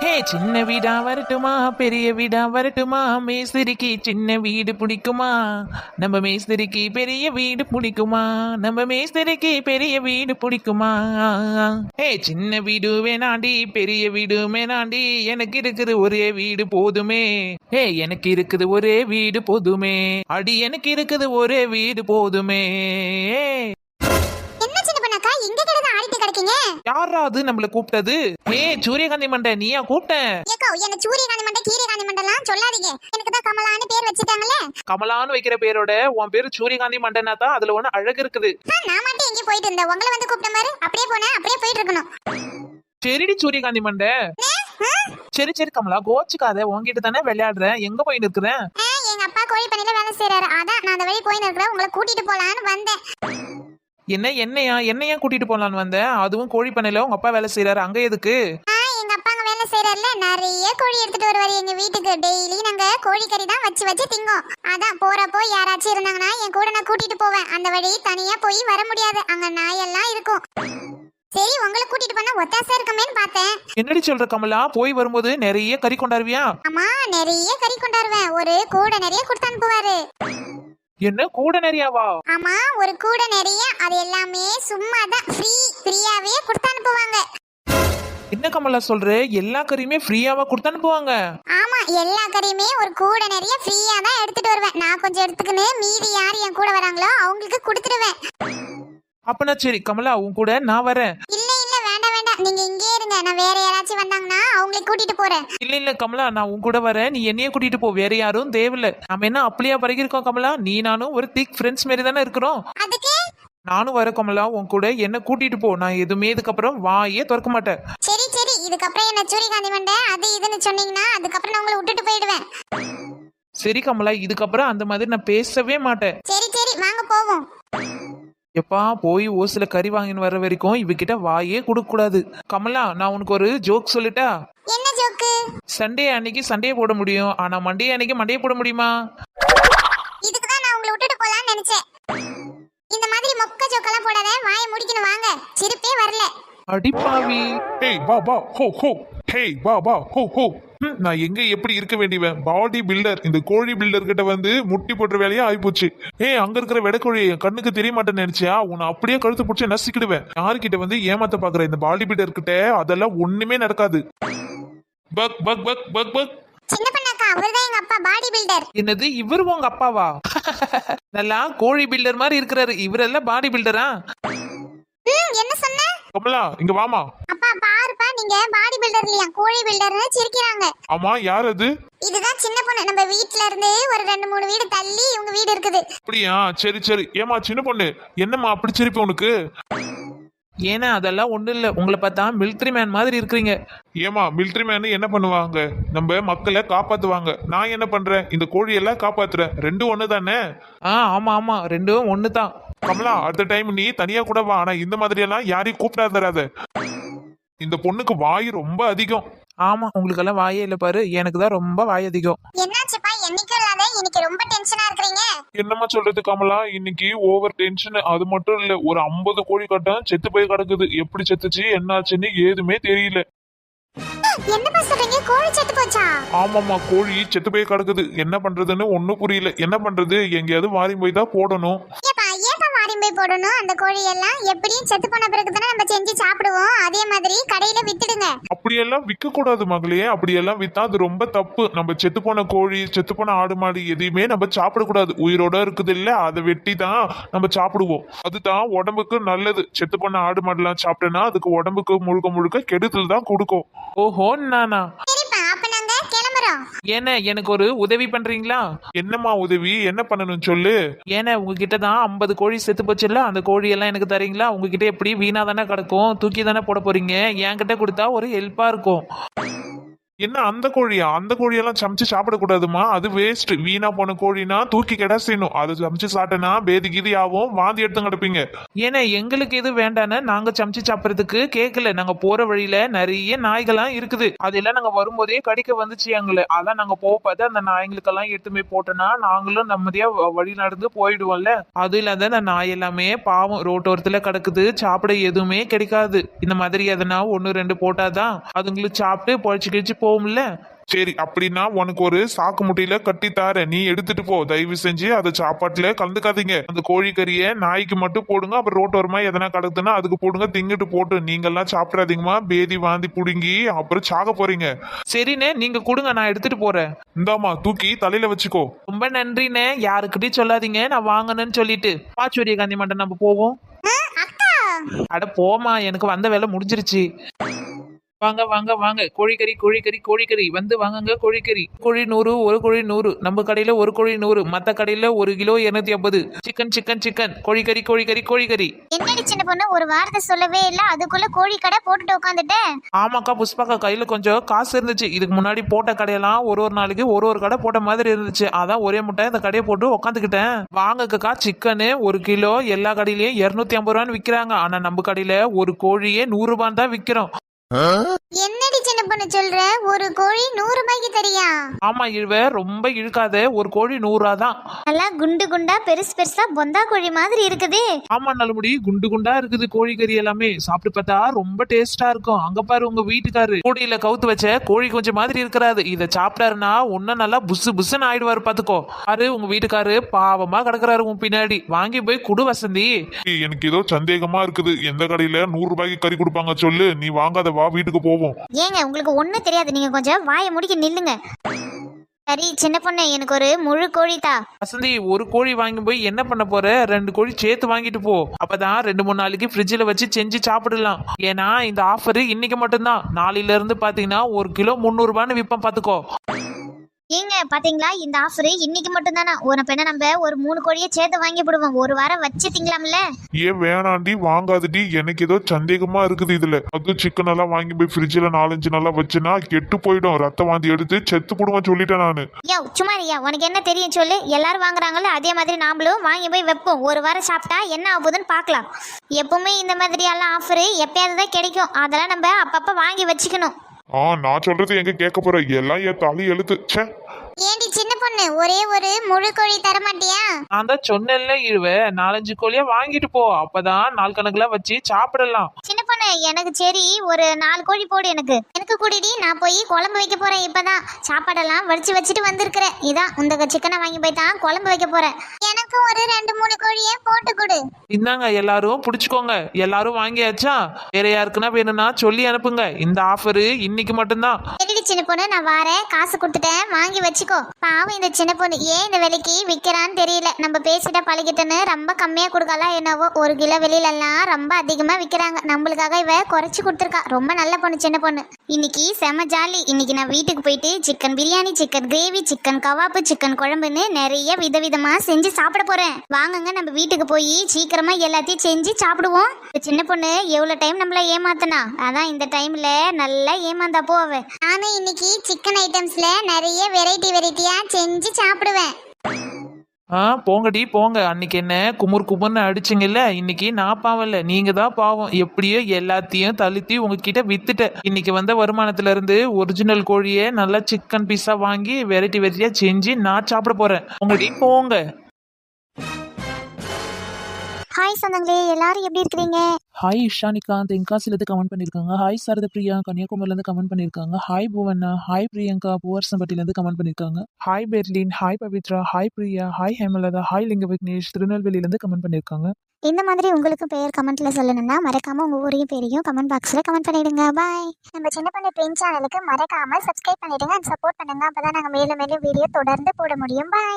ஹே சின்ன வீடா வரட்டுமா? பெரிய வீடா வரட்டுமா? மேஸ்திரிக்கு சின்ன வீடு பிடிக்குமா? நம்ம மேஸ்திரிக்கு பெரிய வீடு பிடிக்குமா? நம்ம மேஸ்திரிக்கு பெரிய வீடு பிடிக்குமா? ஹே சின்ன வீடு வேணாண்டி பெரிய வீடு வேணாண்டி. எனக்கு இருக்குது ஒரே வீடு போதுமே. ஹே எனக்கு இருக்குது ஒரே வீடு போதுமே. அடி எனக்கு இருக்குது ஒரே வீடு போதுமே. இங்க கிடந்து ஆடிட்டு கிடக்கீங்க? யாரா அது நம்மள கூப்பிட்டது? ஹே சூரியகாந்தி மண்டை நீயா கூப்பிட்டேன் ஏக்கோ என்ன சூரியகாந்தி மண்டை கீரியகாந்தி மண்டெல்லாம் சொல்லாதீங்க. எனக்கு தான் கமலான்னு பேர் வச்சுட்டாங்களே. கமலான்னு வைக்கிற பேரோட உன் பேரு சூரியகாந்தி மண்டனா தான் அதுல ஒண்ணு அழகு இருக்குது. நான் மட்டும் எங்கேயும் போயிட்டு இருந்தேன். உங்களை வந்து கூப்பிட்ட மாதிரி அப்படியே போனேன் அப்படியே போயிட்டு இருக்கணும். சரிடி சூரியகாந்தி மண்டை? சரி சரி கமலா கோச்சுக்காத. உன்கிட்ட தானே விளையாடுறேன். எங்க போயிட்டு இருக்கிறேன்? எங்க அப்பா கோழி பண்ணையில வேலை செய்யறாரு அதான் நான் அந்த வழி போயின்னு இருக்கிறேன். உங்களை கூட்டிட்டு போலான்னு வந்தேன். என்ன என்னையா என்னையா கூட்டிட்டு போலான்னு வந்தேன் அதுவும் கோழி பண்ணையில உங்க அப்பா வேலை செய்யறாரு அங்க எதுக்கு? எங்க அப்பா அங்க வேலை செய்யறாருல நிறைய கோழி எடுத்துட்டு வருவாரு எங்க வீட்டுக்கு. டெய்லி நாங்க கோழி கறி தான் வச்சு வச்சு திங்கோம். அதான் போறப்போ யாராச்சும் இருந்தாங்கன்னா என் கூட நான் கூட்டிட்டு போவேன். அந்த வழி தனியா போய் வர முடியாது. அங்க நாயெல்லாம் இருக்கும். சரி உங்களை கூட்டிட்டு போனா ஒத்தாசா இருக்குமேன்னு பார்த்தேன். என்னடி சொல்ற கமலா? போய் வரும்போது நிறைய கறி கொண்டாருவியா ஆமா நிறைய கறி கொண்டாருவேன் ஒரு கூடை நிறைய கொடுத்து அனுப்புவாரு. என்ன கூட நிறையாவா? ஆமா ஒரு கூடை நிறைய அது எல்லாமே சும்மா தான் ஃப்ரீ ஃப்ரீயாவே கொடுத்து அனுப்புவாங்க. என்ன கமலா சொல்ற? எல்லா கறியுமே ஃப்ரீயாவா கொடுத்து அனுப்புவாங்க? ஆமா எல்லா கறியுமே ஒரு கூடை நிறைய ஃப்ரீயா தான் எடுத்துட்டு வருவேன். நான் கொஞ்சம் எடுத்துக்கின்னு மீதி யார் என் கூட வராங்களோ அவங்களுக்கு கொடுத்துடுவேன். அப்பனா சரி கமலா உன் கூட நான் வரேன் இல்ல இல்ல வேண்டாம் வேண்டாம் நீங்க இங்கே இருங்க. நான் வேற யாராச்சும் வந்தாங்கன்னா அவங்களை கூட்டிட்டு போறேன். இல்ல இல்ல கமலா நான் உன் கூட வரேன். நீ என்னைய கூட்டிட்டு போ. வேற யாரும் தேவையில்ல. நம்ம என்ன அப்படியா பழகிருக்கோம் கமலா? நீ நானும் ஒரு திக் ஃப்ரெண்ட்ஸ் மாரி தானே இருக்கிறோம். அதுக்கு? நானும் வர கமலா. உன் கூட என்ன கூட்டிட்டு போ. நான் எதுவுமே இதுக்கப்புறம் வாயே திறக்க மாட்டேன். சரி சரி. இதுக்கப்புறம் என்ன சூரியகாந்தி மண்டை? அது இதுன்னு சொன்னீங்கன்னா அதுக்கப்புறம் நான் உங்களை விட்டுட்டு போயிடுவேன். சரி கமலா. இதுக்கப்புறம் அந்த மாதிரி நான் பேசவே மாட்டேன். சரி சரி. வாங்க போவோம். எப்பா போய் ஓசில கறி வாங்கின்னு வர வரைக்கும் இவகிட்ட வாயே கொடுக்க கூடாது கமலா நான் உனக்கு ஒரு ஜோக் சொல்லட்டா? என்ன ஜோக்கு? சண்டே அன்னைக்கு சண்டையை போட முடியும். ஆனா மண்டே அன்னைக்கு மண்டையை போட முடியுமா? இதுக்கு தான் நான் உங்களை விட்டுட்டு போலாம்னு நினைச்சேன். இந்த மாதிரி மொக்க ஜோக்கெல்லாம் போடாத. வாயை முடிக்கணும் வாங்க. சிரிப்பே வரல. அடிப்பாவி ஹேய் வா வா ஹோ ஹோ. ஹேய் வா வா ஹோ ஹோ. நான் எங்க எப்படி இருக்க வேண்டியவன்? பாடி பில்டர் இந்த கோழி பில்டர் கிட்ட வந்து முட்டி போட்டுற வேலையா ஆயிப்போச்சு. ஏய் அங்க இருக்கிற வெடக்கோழி கண்ணுக்கு தெரிய மாட்டேன்னு நினைச்சியா? உன்னை அப்படியே கழுத்து பிடிச்சி நசிக்கிடுவேன். யாருக்கிட்ட வந்து ஏமாத்த பாக்குற இந்த பாடி பில்டர் கிட்ட அதெல்லாம் ஒண்ணுமே நடக்காது. பக் பக் பக் பக் பக். சின்ன பண்ணாக்கா அவர்தான் எங்க அப்பா பாடி பில்டர் என்னது இவரு உங்க அப்பாவா? நல்லா கோழி பில்டர் மாதிரி இருக்கிறாரு. இவரெல்லாம் பாடி பில்டரா ம் என்ன சொன்ன? கமலா இங்க வாமா. நீங்க பாடி பில்டர் இல்லையா? கோழி பில்டர்னு சிரிக்கிறாங்க. ஆமா யார் அது? இதுதான் சின்ன பொண்ணு. நம்ம வீட்ல இருந்து ஒரு ரெண்டு மூணு வீடு தள்ளி இவங்க வீடு இருக்குது. அப்படியா? சரி சரி. ஏமா சின்ன பொண்ணு? என்னம்மா அப்படி சிரிப்பு உனக்கு? ஏன்னா அதெல்லாம் ஒண்ணும் இல்ல. உங்களை பார்த்தா மிலிட்ரி மேன் மாதிரி இருக்கிறீங்க. ஏமா மிலிட்ரி மேனு என்ன பண்ணுவாங்க? நம்ம மக்களை காப்பாத்துவாங்க. நான் என்ன பண்றேன்? இந்த கோழியெல்லாம் காப்பாத்துறேன். ரெண்டும் ஒண்ணு தானே ஆ ஆமா ஆமா. ரெண்டும் ஒன்று தான் கமலா அடுத்த டைம் நீ தனியா கூட வா. ஆனா இந்த மாதிரி எல்லாம் யாரையும் கூப்பிடாதராத இந்த பொண்ணுக்கு வாய் ரொம்ப அதிகம். ஆமா உங்களுக்கெல்லாம் வாயே இல்லை பாரு. எனக்கு தான் ரொம்ப வாய் அதிகம். என்னாச்சுப்பா? என்னைக்கும் இல்லாத இன்னைக்கு ரொம்ப டென்ஷனா இருக்கிறீங்க? என்னம்மா சொல்றது கமலா? இன்னைக்கு ஓவர் டென்ஷன் அது மட்டும் இல்ல ஒரு ஐம்பது கோழி கட்டம் செத்து போய் கிடக்குது. எப்படி செத்துச்சு என்னாச்சுன்னு ஏதுமே தெரியல. என்னப்பா சொல்றீங்க? கோழி செத்து போச்சா? ஆமாம்மா கோழி செத்து போய் கிடக்குது. என்ன பண்றதுன்னு ஒன்னும் புரியல. என்ன பண்றது? எங்கேயாவது மாறி போய் தான் போடணும். ஏப்பா போய் போடணும். அந்த கோழி எல்லாம் எப்படியும் செத்து போன பிறகு தானே நம்ம செஞ்சு சாப்பிடுவோம். அதே மாதிரி கடையில வித்துடுங்க. அப்படியெல்லாம் விற்க கூடாது மகளே. அப்படியெல்லாம் வித்தா அது ரொம்ப தப்பு. நம்ம செத்து போன கோழி செத்து போன ஆடு மாடு எதையுமே நம்ம சாப்பிடக்கூடாது. உயிரோட இருக்குது இல்ல அதை வெட்டி தான் நம்ம சாப்பிடுவோம். அதுதான் உடம்புக்கு நல்லது. செத்து போன ஆடு மாடுலாம் சாப்பிட்டேன்னா அதுக்கு உடம்புக்கு முழுக்க முழுக்க கெடுதல் தான் கொடுக்கும். ஓஹோ நானா சரிப்பா அப்ப நாங்க கிளம்புறோம் ஏன்னா எனக்கு ஒரு உதவி பண்றீங்களா? என்னம்மா உதவி? என்ன பண்ணணும் சொல்லு? ஏன்னா உங்ககிட்ட தான் ஐம்பது கோழி செத்து போச்சுல்ல அந்த கோழி எல்லாம் எனக்கு தரீங்களா? உங்ககிட்ட எப்படி வீணா தானே கிடக்கும்? தூக்கி தானே போட போறீங்க? என்கிட்ட கொடுத்தா ஒரு ஹெல்ப்பா இருக்கும். என்ன அந்த கோழியா? அந்த கோழியெல்லாம் சமைச்சு சாப்பிடக்கூடாதுமா? அது வேஸ்ட் வீணா போன கோழினா தூக்கி கிடா செய்யணும். அது சமைச்சு சாப்பிட்டேன்னா பேதி கீதி ஆகும் வாந்தி எடுத்து கிடப்பீங்க. ஏன்னா எங்களுக்கு எது வேண்டான்னு நாங்க சமைச்சு சாப்பிட்றதுக்கு கேட்கல நாங்க போற வழியில நிறைய நாய்கள்லாம் இருக்குது. அதெல்லாம் நாங்க வரும்போதே கடிக்க வந்துச்சு எங்களை. அதான் நாங்க போக பார்த்து அந்த நாய்களுக்கெல்லாம் எடுத்துமே போட்டோன்னா நாங்களும் நிம்மதியா வ- வழி நடந்து போயிடுவோம்ல. அது இல்லாத அந்த நாய் எல்லாமே பாவம். ரோட்டோரத்துல கிடக்குது. சாப்பிட எதுவுமே கிடைக்காது. இந்த மாதிரி எதனா ஒன்னு ரெண்டு போட்டாதான் அதுங்களுக்கு சாப்பிட்டு பொழைச்சு கிழிச்சு போகும்ல? சரி அப்படின்னா உனக்கு ஒரு சாக்கு முட்டையில கட்டி தாரேன். நீ எடுத்துட்டு போ. தயவு செஞ்சு அதை சாப்பாட்டுல கலந்துக்காதீங்க. அந்த கோழிக்கறியை நாய்க்கு மட்டும் போடுங்க. அப்புறம் ரோட்டோரமா எதனா கிடக்குதுன்னா அதுக்கு போடுங்க. திங்கிட்டு போட்டு நீங்கெல்லாம் சாப்பிடாதீங்கம்மா. பேதி வாந்தி புடுங்கி அப்புறம் சாக போறீங்க. சரிண்ணே நீங்க கொடுங்க. நான் எடுத்துட்டு போறேன். இந்தாம்மா தூக்கி தலையில வச்சுக்கோ. ரொம்ப நன்றிண்ணே. யாருக்கிட்டையும் சொல்லாதீங்க. நான் வாங்கணும்னு சொல்லிட்டு. பாச்சூரிய காந்தி மட்டும் நம்ம போவோம். அட போமா எனக்கு வந்த வேலை முடிஞ்சிருச்சு. வாங்க வாங்க வாங்க. கோழிக்கறி கோழிக்கறி கோழிக்கறி. வந்து வாங்குங்க கோழிக்கறி. கோழி நூறு ஒரு கோழி நூறு. நம்ம கடையில ஒரு கோழி நூறு. மத்த கடையில ஒரு கிலோ இருநூத்தி ஐம்பது. சிக்கன் சிக்கன் சிக்கன் கோழிக்கறி கோழிக்கறி கோழிக்கறி. என்னடி சின்ன பொண்ணு? ஒரு வார்த்தை சொல்லவே இல்ல. அதுக்குள்ள கோழி கடை போட்டுட்டு உட்காந்துட்டேன் ஆமாக்கா புஷ்பாக்கா. கையில கொஞ்சம் காசு இருந்துச்சு. இதுக்கு முன்னாடி போட்ட கடையெல்லாம் ஒரு ஒரு நாளைக்கு ஒரு ஒரு கடை போட்ட மாதிரி இருந்துச்சு. அதான் ஒரே முட்டை இந்த கடையை போட்டு உட்காந்துக்கிட்டேன் வாங்கக்கா சிக்கனு ஒரு கிலோ. எல்லா கடையிலயும் இருநூத்தி ஐம்பது ரூபான்னு விக்கிறாங்க. ஆனா நம்ம கடையில ஒரு கோழியே நூறு ரூபான்னு தான் விக்கிறோம். என்னடி சின்ன பொண்ணு சொல்ற? ஒரு கோழி நூறு ரூபாய்க்கு தெரியா? ஆமா இழுவ. ரொம்ப இழுக்காத. ஒரு கோழி நூறுரூவா தான் நல்லா குண்டு குண்டா பெருசு பெருசா பொந்தா கோழி மாதிரி இருக்குது. ஆமா நல்லபடி குண்டு குண்டா இருக்குது கோழிக்கறி எல்லாமே. சாப்பிட்டு பார்த்தா ரொம்ப டேஸ்டா இருக்கும். அங்க பாரு உங்க வீட்டுக்காரு. கோழியில கவுத்து வச்ச கோழி கொஞ்சம் மாதிரி இருக்கிறாரு. இத சாப்பிட்டாருன்னா ஒன்னும் நல்லா புசு புசுன்னு ஆயிடுவாரு பாத்துக்கோ. பாரு உங்க வீட்டுக்காரு பாவமா கிடக்குறாரு உன் பின்னாடி. வாங்கி போய் குடு வசந்தி. எனக்கு ஏதோ சந்தேகமா இருக்குது. எந்த கடையில நூறு ரூபாய்க்கு கறி கொடுப்பாங்க சொல்லு. நீ வாங்காத வா வீட்டுக்கு போவோம். ஏங்க உங்களுக்கு ஒண்ணும் தெரியாது. நீங்க கொஞ்சம் வாயை முடிக்க நில்லுங்க. சரி சின்ன பொண்ணு எனக்கு ஒரு முழு கோழி தா. வசந்தி ஒரு கோழி வாங்கி போய் என்ன பண்ண போற? ரெண்டு கோழி சேர்த்து வாங்கிட்டு போ. அப்பதான் ரெண்டு மூணு நாளைக்கு ஃப்ரிட்ஜில் வச்சு செஞ்சு சாப்பிடலாம். ஏன்னா இந்த ஆஃபர் இன்னைக்கு மட்டும்தான். நாளையில இருந்து பாத்தீங்கன்னா ஒரு கிலோ முந்நூறுபான்னு விற்பம் விற்பேன் பாத்துக்கோ. ஏங்க பாத்தீங்களா? இந்த ஆஃபர் இன்னைக்கு மட்டும் தானா ஒரு பெண்ணை நம்ம ஒரு மூணு கோழியை சேர்த்து வாங்கி விடுவோம் ஒரு வாரம் வச்சு திங்கலாம்ல ஏன் வேணாண்டி வாங்காதடி. எனக்கு ஏதோ சந்தேகமா இருக்குது இதுல. அது சிக்கன் எல்லாம் வாங்கி போய் ஃப்ரிட்ஜில் நாலஞ்சு நாளா வச்சுனா கெட்டு போயிடும். ரத்த வாந்தி எடுத்து செத்து போடுவேன் சொல்லிட்டேன் நானு. யோ சும்மா ஐயா உனக்கு என்ன தெரியும் சொல்லு? எல்லாரும் வாங்குறாங்கல்ல அதே மாதிரி நாமளும் வாங்கி போய் வைப்போம். ஒரு வாரம் சாப்பிட்டா என்ன ஆகுதுன்னு பார்க்கலாம் எப்பவுமே இந்த மாதிரியெல்லாம் ஆஃபர் எப்பயாவது தான் கிடைக்கும். அதெல்லாம் நம்ம அப்பப்போ வாங்கி வச்சுக்கணும். ஆ நான் சொல்றது எங்க கேட்க போற? எல்லாம் என் தலை எழுத்து. சே ஏண்டி சின்ன பொண்ணு? ஒரே ஒரு முழு கோழி தர மாட்டியா நான் தான் சொன்னேன்ல இழுவ. நாலஞ்சு கோழியா வாங்கிட்டு போ. அப்பதான் நாள் கணக்குல வச்சு சாப்பிடலாம். சின்ன பொண்ணு எனக்கு சரி ஒரு நாலு கோழி போடு எனக்கு. எனக்கு கூடிடி நான் போய் குழம்பு வைக்க போறேன் இப்பதான். சாப்பாடெல்லாம் வடிச்சு வச்சுட்டு வந்திருக்கிறேன். இதான் இந்த சிக்கனை வாங்கி போய் தான் குழம்பு வைக்க போறேன். எனக்கு ஒரு ரெண்டு மூணு கோழியை போட்டு கொடு. இந்தாங்க எல்லாரும் பிடிச்சுக்கோங்க. எல்லாரும் வாங்கியாச்சா? வேற யாருக்குன்னா வேணும்னா சொல்லி அனுப்புங்க. இந்த ஆஃபர் இன்னைக்கு மட்டும்தான். சின்ன பொண்ணு நான் வாரேன். காசு கொடுத்துட்டேன். வாங்கி வச்சுக்கோ. பாவம் இந்த சின்ன பொண்ணு ஏன் இந்த விலைக்கு விற்கிறான்னு தெரியல. நம்ம பேசிட்ட பழகிட்டேன்னு ரொம்ப கம்மியா கொடுக்கலாம் என்னவோ. ஒரு கிலோ வெளியில எல்லாம் ரொம்ப அதிகமா விற்கிறாங்க நம்மளுக்காக இவ குறைச்சி கொடுத்துருக்கா. ரொம்ப நல்ல பொண்ணு சின்ன பொண்ணு. இன்னைக்கு செம ஜாலி. இன்னைக்கு நான் வீட்டுக்கு போயிட்டு chicken biryani chicken gravy chicken kebab chicken குழம்புன்னு நிறைய விதவிதமா செஞ்சு சாப்பிட போறேன். வாங்குங்க நம்ம வீட்டுக்கு போய் சீக்கிரமா எல்லாத்தையும் செஞ்சு சாப்பிடுவோம். சின்ன பொண்ணு எவ்வளோ டைம் நம்மள ஏமாத்தனா? அதான் இந்த டைம்ல நல்லா ஏமாந்தா போ நானும் இன்னைக்கு சிக்கன் ஐட்டம்ஸ்ல நிறைய வெரைட்டி வெரைட்டியா செஞ்சு சாப்பிடுவேன். ஆ போங்கடி போங்க. அன்னைக்கு என்ன குமுர் குமுர்னு அடிச்சிங்கல்ல இன்னைக்கு நான் பாவம் நீங்க தான் பாவம். எப்படியோ எல்லாத்தையும் தழுத்தி உங்ககிட்ட வித்துட்டேன். இன்னைக்கு வந்த வருமானத்துல இருந்து ஒரிஜினல் கோழியை நல்லா சிக்கன் பீஸா வாங்கி வெரைட்டி வெரைட்டியா செஞ்சு நான் சாப்பிட போறேன். உங்கடி போங்க. ஹாய் சொந்தங்களே. எல்லாரும் எப்படி இருக்கிறீங்க? ஹாய் இஷானிகா தென்காசிலேருந்து கமெண்ட் பண்ணியிருக்காங்க ஹாய் சாரத பிரியா கன்னியாகுமரிலேருந்து கமெண்ட் பண்ணியிருக்காங்க ஹாய் புவனா ஹாய் பிரியங்கா பூவரசம்பட்டிலேருந்து கமெண்ட் பண்ணியிருக்காங்க hi Berlin. Hi Pavithra. Hi Priya. Hi Hemalatha. Hi Linga Vignesh திருநெல்வேலியிலேருந்து comment பண்ணியிருக்காங்க இந்த மாதிரி உங்களுக்கு பெயர் கமெண்ட்ல சொல்லணும்னா மறக்காம உங்க ஊரையும் பேரையும் கமெண்ட் பாக்ஸ்ல கமெண்ட் பண்ணிடுங்க. பாய் நம்ம சின்ன பண்ண பெயின் சேனலுக்கு மறக்காம சப்ஸ்கிரைப் பண்ணிடுங்க அண்ட் சப்போர்ட் பண்ணுங்க. அப்பதான் நாங்க மேலும் மேலும் வீடியோ தொடர்ந்து போட முடியும். பாய்